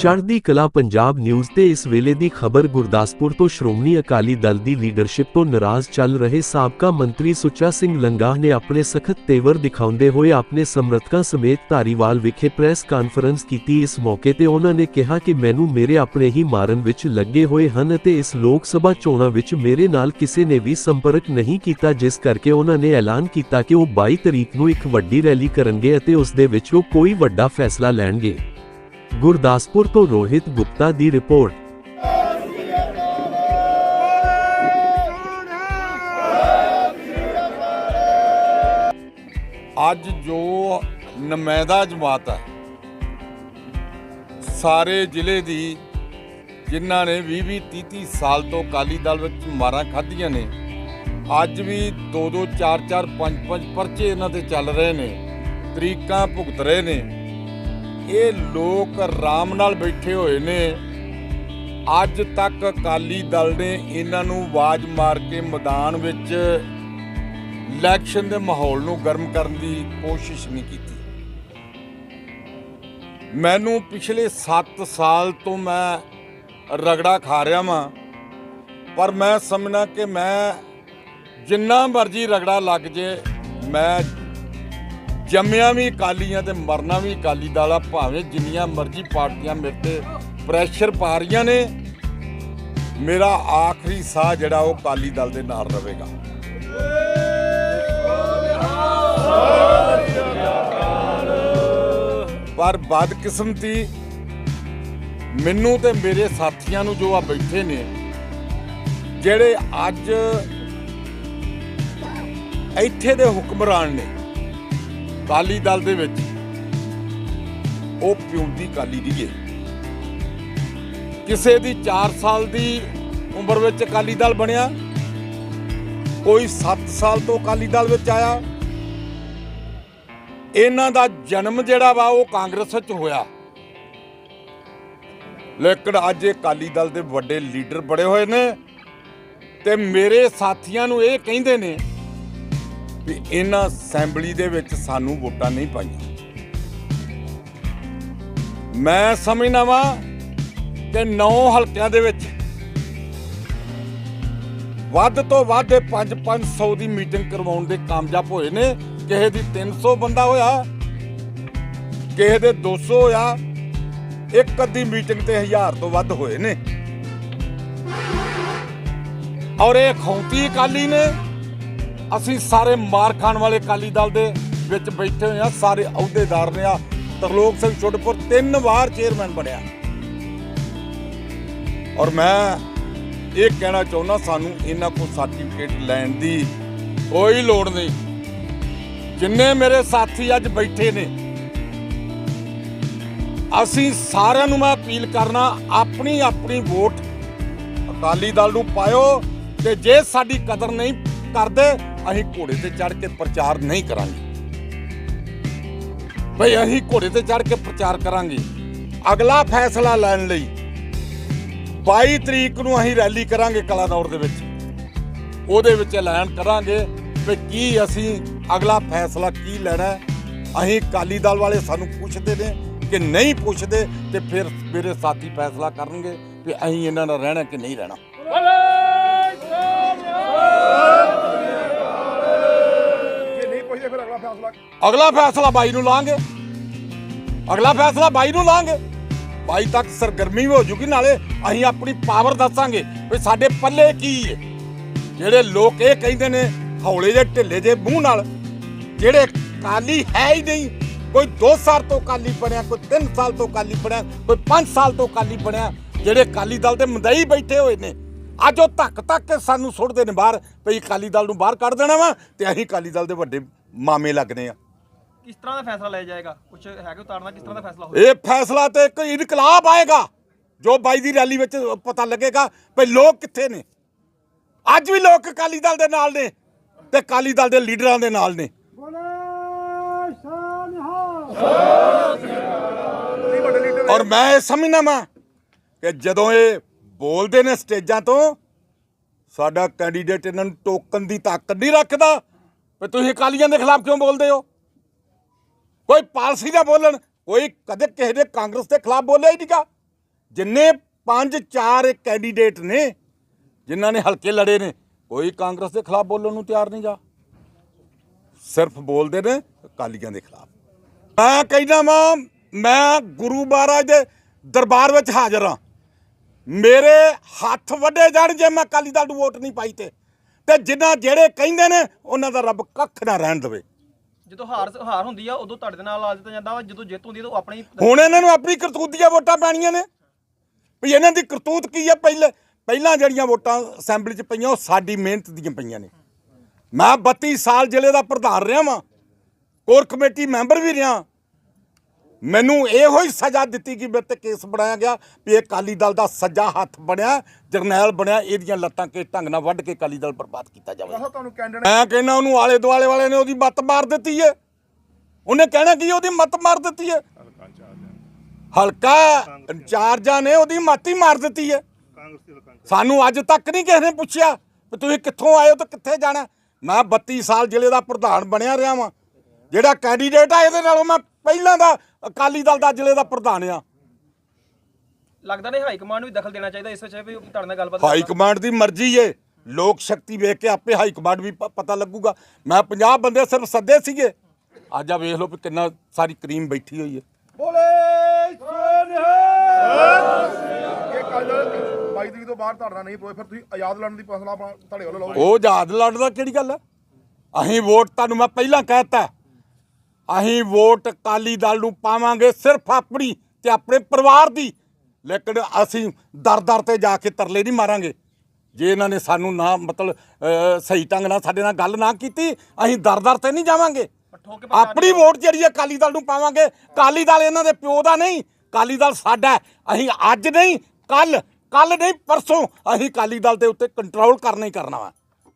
ਚੜ੍ਹਦੀ ਕਲਾ ਪੰਜਾਬ ਨਿਊਜ਼ ਤੇ ਇਸ ਵੇਲੇ ਦੀ ਖਬਰ ਗੁਰਦਾਸਪੁਰ ਤੋਂ ਸ਼੍ਰੋਮਣੀ ਅਕਾਲੀ ਦਲ ਦੀ ਲੀਡਰਸ਼ਿਪ ਤੋਂ ਨਾਰਾਜ਼ ਚੱਲ ਰਹੇ ਸਾਬਕਾ ਮੰਤਰੀ ਸੁੱਚਾ ਸਿੰਘ ਲੰਗਾਹ ਨੇ ਆਪਣੇ ਸਖਤ ਤੇਵਰ ਦਿਖਾਉਂਦੇ ਹੋਏ ਆਪਣੇ ਸਮਰਥਕਾਂ ਸਮੇਤ ਧਾਰੀਵਾਲ ਵਿਖੇ ਪ੍ਰੈਸ ਕਾਨਫਰੰਸ ਕੀਤੀ। ਇਸ ਮੌਕੇ ਤੇ ਉਹਨਾਂ ਨੇ ਕਿਹਾ ਕਿ ਮੈਨੂੰ ਮੇਰੇ ਆਪਣੇ ਹੀ ਮਾਰਨ ਵਿੱਚ ਲੱਗੇ ਹੋਏ ਹਨ ਅਤੇ ਇਸ ਲੋਕ ਸਭਾ ਚੋਣਾਂ ਵਿੱਚ ਮੇਰੇ ਨਾਲ ਕਿਸੇ ਨੇ ਵੀ ਸੰਪਰਕ ਨਹੀਂ ਕੀਤਾ, ਜਿਸ ਕਰਕੇ ਉਹਨਾਂ ਨੇ ਐਲਾਨ ਕੀਤਾ ਕਿ ਉਹ 22 ਤਰੀਕ ਨੂੰ ਇੱਕ ਵੱਡੀ ਰੈਲੀ ਕਰਨਗੇ ਅਤੇ ਉਸ ਦੇ ਵਿੱਚ ਉਹ ਕੋਈ ਵੱਡਾ ਫੈਸਲਾ ਲੈਣਗੇ। ਗੁਰਦਾਸਪੁਰ ਤੋਂ ਰੋਹਿਤ ਗੁਪਤਾ ਦੀ ਰਿਪੋਰਟ। ਅੱਜ ਜੋ ਨਮਾਇਦਾ ਜਮਾਤ ਹੈ, ਸਾਰੇ ਜ਼ਿਲ੍ਹੇ ਦੀ ਜਿਨ੍ਹਾਂ ਨੇ 20 20 30 30 ਸਾਲ ਤੋਂ ਅਕਾਲੀ ਦਲ ਵਿੱਚ ਮਾਰਾਂ ਖਾਧੀਆਂ ਨੇ, ਅੱਜ ਵੀ 2 2 4 4 5 5 ਪਰਚੇ ਇਹਨਾਂ ਤੇ ਚੱਲ ਰਹੇ ਨੇ, ਤਰੀਕਾਂ ਭੁਗਤ ਰਹੇ ਨੇ। ਇਹ ਲੋਕ ਆਰਾਮ ਨਾਲ ਬੈਠੇ ਹੋਏ ਨੇ। ਅੱਜ ਤੱਕ ਅਕਾਲੀ ਦਲ ਨੇ ਇਹਨਾਂ ਨੂੰ ਆਵਾਜ਼ ਮਾਰ ਕੇ ਮੈਦਾਨ ਵਿੱਚ ਇਲੈਕਸ਼ਨ ਦੇ ਮਾਹੌਲ ਨੂੰ ਗਰਮ ਕਰਨ ਦੀ ਕੋਸ਼ਿਸ਼ ਨਹੀਂ ਕੀਤੀ। ਮੈਨੂੰ ਪਿਛਲੇ 7 ਸਾਲ ਤੋਂ ਮੈਂ ਰਗੜਾ ਖਾ ਰਿਹਾ ਵਾਂ, ਪਰ ਮੈਂ ਸਮਝਣਾ ਕਿ ਮੈਂ ਜਿੰਨਾ ਮਰਜ਼ੀ ਰਗੜਾ ਲੱਗ ਜੇ, ਮੈਂ ਜੰਮਿਆ ਵੀ ਅਕਾਲੀਆਂ ਤੇ ਮਰਨਾ ਵੀ ਅਕਾਲੀ ਦਲ ਆ, ਭਾਵੇਂ ਜਿੰਨੀਆਂ ਮਰਜ਼ੀ ਪਾਰਟੀਆਂ ਮੇਰੇ ਤੇ ਪ੍ਰੈਸ਼ਰ ਪਾ ਰਹੀਆਂ ਨੇ, ਮੇਰਾ ਆਖਰੀ ਸਾਹ ਜਿਹੜਾ ਉਹ ਅਕਾਲੀ ਦਲ ਦੇ ਨਾਲ ਰਹੇਗਾ। ਪਰ ਬਦਕਿਸਮਤੀ ਮੈਨੂੰ ਤੇ ਮੇਰੇ ਸਾਥੀਆਂ ਨੂੰ ਜੋ ਆ ਬੈਠੇ ਨੇ, ਜਿਹੜੇ ਅੱਜ ਇੱਥੇ ਦੇ ਹੁਕਮਰਾਨ ਨੇ ਕਾਲੀ ਦਲ ਦੇ ਵਿੱਚ ਉਹ ਪਿਉਂਦੀ ਕਾਲੀ ਦੀਏ ਕਿਸੇ ਦੀ 4 ਸਾਲ ਦੀ ਉਮਰ ਵਿੱਚ ਅਕਾਲੀ ਦਲ ਬਣਿਆ, ਕੋਈ 7 ਸਾਲ ਤੋਂ ਅਕਾਲੀ ਦਲ ਵਿੱਚ ਆਇਆ। ਇਹਨਾਂ ਦਾ ਜਨਮ ਜਿਹੜਾ ਵਾ ਉਹ ਕਾਂਗਰਸ ਵਿੱਚ ਹੋਇਆ। ਲੇਕਿਨ ਅੱਜ ਇਹ ਅਕਾਲੀ ਦਲ ਦੇ ਵੱਡੇ ਲੀਡਰ ਬੜੇ ਹੋਏ ਨੇ ਤੇ ਮੇਰੇ ਸਾਥੀਆਂ ਨੂੰ ਇਹ ਕਹਿੰਦੇ ਨੇ ਵੀ ਇਹਨਾਂ ਅਸੈਂਬਲੀ ਦੇ ਵਿੱਚ ਸਾਨੂੰ ਵੋਟਾਂ ਨਹੀਂ ਪਾਈਆਂ। ਮੈਂ ਸਮਝਦਾ ਵਾਂ ਕਿ 9 ਹਲਕਿਆਂ ਦੇ ਵਿੱਚ ਵੱਧ ਤੋਂ ਵੱਧ 5-500 ਦੀ ਮੀਟਿੰਗ ਕਰਵਾਉਣ ਦੇ ਕਾਮਯਾਬ ਹੋਏ ਨੇ। ਕਿਸੇ ਦੀ 300 ਬੰਦਾ ਹੋਇਆ, ਕਿਸੇ ਦੇ 200 ਹੋਇਆ, ਇੱਕ ਅੱਧੀ ਮੀਟਿੰਗ ਤੇ 1000 ਤੋਂ ਵੱਧ ਹੋਏ ਨੇ। ਔਰ ਇਹ ਖੌਂਤੀ ਅਕਾਲੀ ਨੇ ਅਸੀਂ ਸਾਰੇ ਮਾਰ ਖਾਣ ਵਾਲੇ ਅਕਾਲੀ ਦਲ ਦੇ ਵਿੱਚ ਬੈਠੇ ਹੋਏ ਆ ਸਾਰੇ ਅਹੁਦੇਦਾਰ ਨੇ ਆ। ਤਰਲੋਕ ਸਿੰਘ ਛੋਟਪੁਰ ਤਿੰਨ ਵਾਰ ਚੇਅਰਮੈਨ ਬਣਿਆ। ਔਰ ਮੈਂ ਇਹ ਕਹਿਣਾ ਚਾਹੁੰਦਾ, ਸਾਨੂੰ ਇਹਨਾਂ ਕੋਲ ਸਰਟੀਫਿਕੇਟ ਲੈਣ ਦੀ ਕੋਈ ਲੋੜ ਨਹੀਂ। ਜਿੰਨੇ ਮੇਰੇ ਸਾਥੀ ਅੱਜ ਬੈਠੇ ਨੇ, ਅਸੀਂ ਸਾਰਿਆਂ ਨੂੰ ਮੈਂ ਅਪੀਲ ਕਰਨਾ ਆਪਣੀ ਆਪਣੀ ਵੋਟ ਅਕਾਲੀ ਦਲ ਨੂੰ ਪਾਇਓ ਤੇ ਜੇ ਸਾਡੀ ਕਦਰ ਨਹੀਂ ਕਰਦੇ, ਅਸੀਂ ਘੋੜੇ ਤੇ ਚੜ ਕੇ ਪ੍ਰਚਾਰ ਨਹੀਂ ਕਰਾਂਗੇ। ਭਈ ਅਸੀਂ ਘੋੜੇ ਤੇ ਚੜ ਕੇ ਪ੍ਰਚਾਰ ਕਰਾਂਗੇ। ਅਗਲਾ ਫੈਸਲਾ ਲੈਣ ਲਈ 22 ਤਰੀਕ ਨੂੰ ਅਸੀਂ ਰੈਲੀ ਕਰਾਂਗੇ ਕਲਾਦੌਰ ਦੇ ਵਿੱਚ। ਉਹਦੇ ਵਿੱਚ ਐਲਾਨ ਕਰਾਂਗੇ ਕਿ ਕੀ ਅਸੀਂ ਅਗਲਾ ਫੈਸਲਾ ਕੀ ਲੈਣਾ ਅਸੀਂ ਅਕਾਲੀ ਦਲ ਵਾਲੇ ਸਾਨੂੰ ਪੁੱਛਦੇ ਨੇ ਕਿ ਨਹੀਂ ਪੁੱਛਦੇ ਤੇ ਫਿਰ ਮੇਰੇ ਸਾਥੀ ਫੈਸਲਾ ਕਰਨਗੇ ਕਿ ਅਸੀਂ ਇਹਨਾਂ ਨਾਲ ਰਹਿਣਾ ਕਿ ਨਹੀਂ ਰਹਿਣਾ। ਜੇ ਨਹੀਂ ਫਿਰ ਅਗਲਾ ਫੈਸਲਾ ਅਗਲਾ ਫੈਸਲਾ ਬਾਈ ਨੂੰ ਲਾਂਗੇ। ਅਗਲਾ ਫੈਸਲਾ ਬਾਈ ਨੂੰ ਲਾਂਗੇ। ਬਾਈ ਤੱਕ ਸਰਗਰਮੀ ਹੋ ਜੂਗੀ, ਨਾਲੇ ਅਸੀਂ ਆਪਣੀ ਪਾਵਰ ਦੱਸਾਂਗੇ ਵੀ ਸਾਡੇ ਪੱਲੇ ਕੀ ਹੈ ਜਿਹੜੇ ਲੋਕ ਇਹ ਕਹਿੰਦੇ ਨੇ, ਹੌਲੇ ਜੇ ਢਿੱਲੇ ਜੇ ਮੂੰਹ ਨਾਲ, ਜਿਹੜੇ ਕਾਲੀ ਹੈ ਹੀ ਨਹੀਂ, ਕੋਈ 2 ਸਾਲ ਤੋਂ ਕਾਲੀ ਬਣਿਆ, ਕੋਈ 3 ਸਾਲ ਤੋਂ ਕਾਲੀ ਬਣਿਆ, ਕੋਈ 5 ਸਾਲ ਤੋਂ ਕਾਲੀ ਬਣਿਆ, ਜਿਹੜੇ ਕਾਲੀ ਦਲ ਦੇ ਮੰਦਈ ਬੈਠੇ ਹੋਏ ਨੇ, ਅੱਜ ਉਹ ਧੱਕ ਧੱਕ ਕੇ ਸਾਨੂੰ ਸੁੱਟਦੇ ਨੇ ਬਾਹਰ ਭਈ ਅਕਾਲੀ ਦਲ ਨੂੰ ਬਾਹਰ ਕੱਢ ਦੇਣਾ ਵਾ, ਤੇ ਅਸੀਂ ਅਕਾਲੀ ਦਲ ਦੇ ਵੱਡੇ ਮਾਮੇ ਲੱਗਦੇ ਆ। ਕਿਸ ਤਰ੍ਹਾਂ ਦਾ ਫੈਸਲਾ ਲਿਆ ਜਾਏਗਾ? ਕੁਝ ਹੈਗਾ ਉਤਾਰਨਾ? ਕਿਸ ਤਰ੍ਹਾਂ ਦਾ ਫੈਸਲਾ ਹੋਏਗਾ? ਇਹ ਫੈਸਲਾ ਤੇ ਇੱਕ ਇਨਕਲਾਬ ਆਏਗਾ ਜੋ ਬਾਈ ਦੀ ਰੈਲੀ ਵਿੱਚ ਪਤਾ ਲੱਗੇਗਾ ਭਈ ਲੋਕ ਕਿੱਥੇ ਨੇ। ਅੱਜ ਵੀ ਲੋਕ ਅਕਾਲੀ ਦਲ ਦੇ ਨਾਲ ਨੇ ਤੇ ਅਕਾਲੀ ਦਲ ਦੇ ਲੀਡਰਾਂ ਦੇ ਨਾਲ ਨੇ। ਔਰ ਮੈਂ ਇਹ ਸਮਝਦਾ ਵਾਂ ਕਿ ਜਦੋਂ ਇਹ ਬੋਲਦੇ ਨੇ ਸਟੇਜਾਂ ਤੋਂ ਸਾਡਾ ਕੈਂਡੀਡੇਟ ਇਹਨਾਂ ਨੂੰ ਟੋਕਨ ਦੀ ਤਾਕਤ ਨਹੀਂ ਰੱਖਦਾ ਵੀ ਤੁਸੀਂ ਅਕਾਲੀਆਂ ਦੇ ਖਿਲਾਫ ਕਿਉਂ ਬੋਲਦੇ ਹੋ? ਕੋਈ ਪਾਲਸੀ ਦਾ ਬੋਲਣ, ਕੋਈ ਕਦੇ ਕਿਸੇ ਦੇ ਕਾਂਗਰਸ ਦੇ ਖਿਲਾਫ ਬੋਲਿਆ ਹੀ ਨਹੀਂਗਾ ਜਿੰਨੇ ਪੰਜ, ਚਾਰ ਕੈਂਡੀਡੇਟ ਨੇ, ਜਿਨ੍ਹਾਂ ਨੇ ਹਲਕੇ ਲੜੇ ਨੇ, ਕੋਈ ਕਾਂਗਰਸ ਦੇ ਖਿਲਾਫ ਬੋਲਣ ਨੂੰ ਤਿਆਰ ਨਹੀਂ ਜਾ ਸਿਰਫ ਬੋਲਦੇ ਨੇ ਅਕਾਲੀਆਂ ਦੇ ਖਿਲਾਫ। ਮੈਂ ਕਹਿੰਦਾ ਵਾਂ, ਮੈਂ ਗੁਰੂ ਮਹਾਰਾਜ ਦੇ ਦਰਬਾਰ ਵਿੱਚ ਹਾਜ਼ਰ ਹਾਂ। ਮੇਰੇ ਹੱਥ ਵੱਡੇ ਜਾਣ ਜੇ ਮੈਂ ਅਕਾਲੀ ਦਲ ਨੂੰ ਵੋਟ ਨਹੀਂ ਪਾਈ ਤੇ। ਤੇ ਜਿਨ੍ਹਾਂ ਜਿਹੜੇ ਕਹਿੰਦੇ ਨੇ ਉਹਨਾਂ ਦਾ ਰੱਬ ਕੱਖ ਨਾ ਰਹਿਣ ਦੇਵੇ। ਜਦੋਂ ਹਾਰ ਹਾਰ ਹੁੰਦੀ ਆ ਉਦੋਂ ਤੁਹਾਡੇ ਨਾਲ ਆ ਦਿੱਤਾ ਜਾਂਦਾ ਵਾ ਜਦੋਂ ਜਿੱਤ ਹੁੰਦੀ ਆ ਤਾਂ ਆਪਣੀ ਹੁਣ ਇਹਨਾਂ ਨੂੰ ਆਪਣੀ ਕਰਤੂਤ ਦੀਆਂ ਵੋਟਾਂ ਪੈਣੀਆਂ ਨੇ। ਵੀ ਇਹਨਾਂ ਦੀ ਕਰਤੂਤ ਕੀ ਹੈ ਪਹਿਲੇ ਪਹਿਲਾਂ ਜਿਹੜੀਆਂ ਵੋਟਾਂ ਅਸੈਂਬਲੀ 'ਚ ਪਈਆਂ ਉਹ ਸਾਡੀ ਮਿਹਨਤ ਦੀਆਂ ਪਈਆਂ ਨੇ। ਮੈਂ 32 ਸਾਲ ਜ਼ਿਲ੍ਹੇ ਦਾ ਪ੍ਰਧਾਨ ਰਿਹਾ ਵਾਂ। ਕੋਰ ਕਮੇਟੀ ਮੈਂਬਰ ਵੀ ਰਿਹਾ। ਮੈਨੂੰ ਇਹੋ ਹੀ ਸਜ਼ਾ ਦਿੱਤੀ ਕਿ ਮੇਰੇ ਤੇ ਕੇਸ ਬਣਾਇਆ ਗਿਆ ਵੀ ਇਹ ਅਕਾਲੀ ਦਲ ਦਾ ਸੱਜਾ ਹੱਥ ਬਣਿਆ ਜਰਨੈਲ ਬਣਿਆ ਇਹਦੀਆਂ ਲੱਤਾਂ ਕੇ ਢੰਗ ਨਾਲ ਵੱਢ ਕੇ ਅਕਾਲੀ ਦਲ ਬਰਬਾਦ ਕੀਤਾ ਜਾਵੇ। ਦੱਸੋ ਤੁਹਾਨੂੰ ਕੈਂਡੀਡੇਟ ਮੈਂ ਕਹਿੰਦਾ ਉਹਨੂੰ ਆਲੇ ਦੁਆਲੇ ਵਾਲੇ ਨੇ ਉਹਦੀ ਮੱਤ ਮਾਰ ਦਿੱਤੀ ਏ। ਉਹਨੇ ਕਹਿਣਾ ਕੀ ਉਹਦੀ ਮੱਤ ਮਾਰ ਦਿੱਤੀ ਏ? ਹਲਕਾ ਇੰਚਾਰਜਾਂ ਨੇ। ਉਹਦੀ ਮੱਤ ਹੀ ਮਾਰ ਦਿੱਤੀ ਏ। ਸਾਨੂੰ ਅੱਜ ਤੱਕ ਨਹੀਂ ਕਿਸੇ ਨੇ ਪੁੱਛਿਆ ਵੀ ਤੁਸੀਂ ਕਿੱਥੋਂ ਆਏ ਹੋ ਤੇ ਕਿੱਥੇ ਜਾਣਾ। ਮੈਂ 32 ਸਾਲ ਜ਼ਿਲ੍ਹੇ ਦਾ ਪ੍ਰਧਾਨ ਬਣਿਆ ਰਿਹਾ ਵਾਂ। ਜਿਹੜਾ ਕੈਂਡੀਡੇਟ ਆ ਇਹਦੇ ਨਾਲੋਂ ਮੈਂ ਪਹਿਲਾਂ ਦਾ ਅਕਾਲੀ ਦਲ ਦਾ ਜ਼ਿਲ੍ਹੇ ਦਾ ਪ੍ਰਧਾਨ ਆ। ਲੱਗਦਾ ਨਹੀਂ ਹਾਈ ਕਮਾਂਡ ਵੀ ਦਖਲ ਦੇਣਾ ਚਾਹੀਦਾ ਇਸ ਵਿੱਚ ਵੀ ਤੁਹਾਡੇ ਨਾਲ ਗੱਲਬਾਤ ਹਾਈ ਕਮਾਂਡ ਦੀ ਮਰਜ਼ੀ ਏ। ਲੋਕ ਸ਼ਕਤੀ ਵੇਖ ਕੇ ਆਪੇ ਹਾਈ ਕਮਾਂਡ ਵੀ ਪ- ਪਤਾ ਲੱਗੂਗਾ। ਮੈਂ 50 ਬੰਦੇ ਸਿਰਫ ਸੱਦੇ ਸੀਗੇ। ਅੱਜ ਆ ਵੇਖ ਲਓ ਵੀ ਕਿੰਨਾ ਸਾਰੀ ਕਰੀਮ ਬੈਠੀ ਹੋਈ ਏ। ਬੋਲੇ ਇਹ ਕੱਲ 22 ਤਰੀਕ ਤੋਂ ਬਾਅਦ ਧਰਨਾ ਨਹੀਂ ਪੋਏ ਫਿਰ ਤੁਸੀਂ ਆਜ਼ਾਦ ਲੜਨ ਦੀ ਫੈਸਲਾ ਆਪਣਾ ਤੁਹਾਡੇ ਵੱਲੋਂ ਲਓਗੇ ਉਹ ਆਜ਼ਾਦ ਲੜਦਾ ਕਿਹੜੀ ਗੱਲ ਹੈ ਅਸੀਂ ਵੋਟ ਤੁਹਾਨੂੰ ਮੈਂ ਪਹਿਲਾਂ ਕਹਿਤਾ ਅਸੀਂ ਵੋਟ ਅਕਾਲੀ ਦਲ ਨੂੰ ਪਾਵਾਂਗੇ ਸਿਰਫ ਆਪਣੀ ਤੇ ਆਪਣੇ ਪਰਿਵਾਰ ਦੀ। ਲੇਕਿਨ ਅਸੀਂ ਦਰ ਦਰ ਤੇ ਜਾ ਕੇ ਤਰਲੇ ਨਹੀਂ ਮਾਰਾਂਗੇ। ਜੇ ਇਹਨਾਂ ਨੇ ਸਾਨੂੰ ਨਾ ਮਤਲਬ ਸਹੀ ਢੰਗ ਨਾਲ ਸਾਡੇ ਨਾਲ ਗੱਲ ਨਾ ਕੀਤੀ ਅਸੀਂ ਦਰ ਦਰ ਤੇ ਨਹੀਂ ਜਾਵਾਂਗੇ। ਆਪਣੀ ਵੋਟ ਜਿਹੜੀ ਹੈ ਅਕਾਲੀ ਦਲ ਨੂੰ ਪਾਵਾਂਗੇ ਅਕਾਲੀ ਦਲ ਇਹਨਾਂ ਦੇ ਪਿਓ ਦਾ ਨਹੀਂ ਅਕਾਲੀ ਦਲ ਸਾਡਾ। ਅਸੀਂ ਅੱਜ ਨਹੀਂ ਕੱਲ ਕੱਲ ਨਹੀਂ ਪਰਸੋਂ ਅਸੀਂ ਅਕਾਲੀ ਦਲ ਦੇ ਉੱਤੇ ਕੰਟਰੋਲ ਕਰਨਾ ਹੀ ਕਰਨਾ ਵਾ।